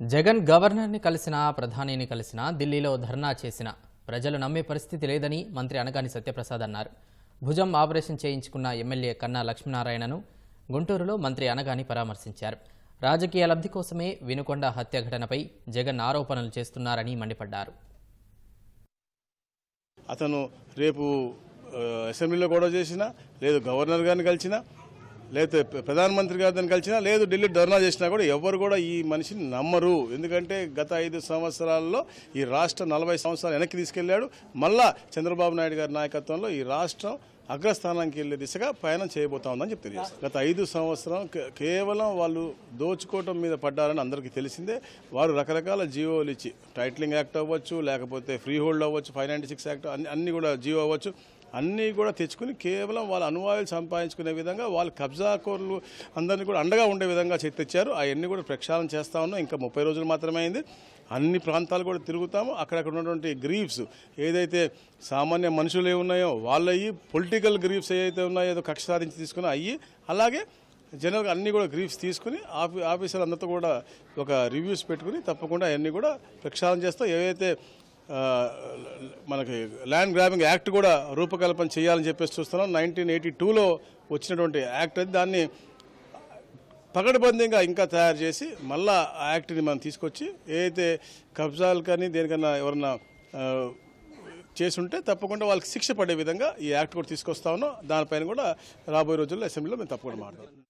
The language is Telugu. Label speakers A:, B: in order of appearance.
A: జగన్ గవర్నర్ని కలిసినా ప్రధానిని కలిసినా ఢిల్లీలో ధర్నా చేసిన ప్రజలు నమ్మే పరిస్థితి లేదని మంత్రి అనగాని సత్యప్రసాద్ అన్నారు. భుజం ఆపరేషన్ చేయించుకున్న ఎమ్మెల్యే కన్నా లక్ష్మీనారాయణను గుంటూరులో మంత్రి అనగాని పరామర్శించారు. రాజకీయ లబ్ధి కోసమే వినుకొండ హత్య ఘటనపై జగన్ ఆరోపణలు చేస్తున్నారని మండిపడ్డారు.
B: అతను రేపు అసెంబ్లీలో గొడవ చేసినా లేదు గవర్నర్ గారిని కలిసినా లేకపోతే ప్ర- ప్రధానమంత్రి గారిని కలిసినా లేదు ఢిల్లీ ధర్నా చేసినా కూడా ఎవరు కూడా ఈ మనిషిని నమ్మరు. ఎందుకంటే గత ఐదు సంవత్సరాల్లో ఈ రాష్ట్రం నలభై సంవత్సరాలు వెనక్కి తీసుకెళ్ళాడు. మళ్ళా చంద్రబాబు నాయుడు గారి నాయకత్వంలో ఈ రాష్ట్రం అగ్రస్థానానికి వెళ్ళే దిశగా పయనం చేయబోతా ఉందని చెప్పి తెలియజేస్తారు గత ఐదు సంవత్సరం కేవలం వాళ్ళు దోచుకోవటం మీద పడ్డారని అందరికీ తెలిసిందే. వారు రకరకాల జీవోలు ఇచ్చి టైటిలింగ్ యాక్ట్ అవ్వచ్చు లేకపోతే ఫ్రీ హోల్డ్ అవ్వచ్చు ఫైవ్ నైంటీ సిక్స్ యాక్ట్ అన్ని అన్ని కూడా జీవో అవ్వచ్చు. అన్నీ కూడా తెచ్చుకుని కేవలం వాళ్ళ అనువాయులు సంపాదించుకునే విధంగా వాళ్ళ కబ్జాకోర్లు అందరినీ కూడా అండగా ఉండే విధంగా చే- తెచ్చారు అవన్నీ కూడా ప్రక్షాళన చేస్తా ఉన్నాం. ఇంకా ముప్పై రోజులు మాత్రమే అయింది అన్ని ప్రాంతాలు కూడా తిరుగుతాము. అక్కడక్కడ ఉన్నటువంటి గ్రీఫ్స్ ఏదైతే సామాన్య మనుషులు ఏ ఉన్నాయో వాళ్ళవి పొలిటికల్ గ్రీఫ్స్ ఏదైతే ఉన్నాయో ఏదో కక్ష సాధించి తీసుకుని అయ్యి అలాగే జనరల్గా అన్నీ కూడా గ్రీఫ్స్ తీసుకుని ఆఫీ ఆఫీసర్ అందరితో కూడా ఒక రివ్యూస్ పెట్టుకుని తప్పకుండా అవన్నీ కూడా ప్రక్షాళన చేస్తాం. ఏవైతే మనకి ల్యాండ్ గ్రాబింగ్ యాక్ట్ కూడా రూపకల్పన చేయాలని చెప్పేసి చూస్తున్నాం. నైన్టీన్ ఎయిటీ టూలో వచ్చినటువంటి యాక్ట్ అది దాన్ని పకడ్బందీగా ఇంకా తయారు చేసి మళ్ళా ఆ యాక్ట్ని మనం తీసుకొచ్చి ఏదైతే కబ్జాలు కానీ దేనికన్నా ఎవరన్నా చేసుంటే తప్పకుండా వాళ్ళకి శిక్ష పడే విధంగా ఈ యాక్ట్ కూడా తీసుకొస్తా ఉన్నాం. దానిపైన కూడా రాబోయే రోజుల్లో అసెంబ్లీలో మేము తప్పకుండా మాట్లాడతాం.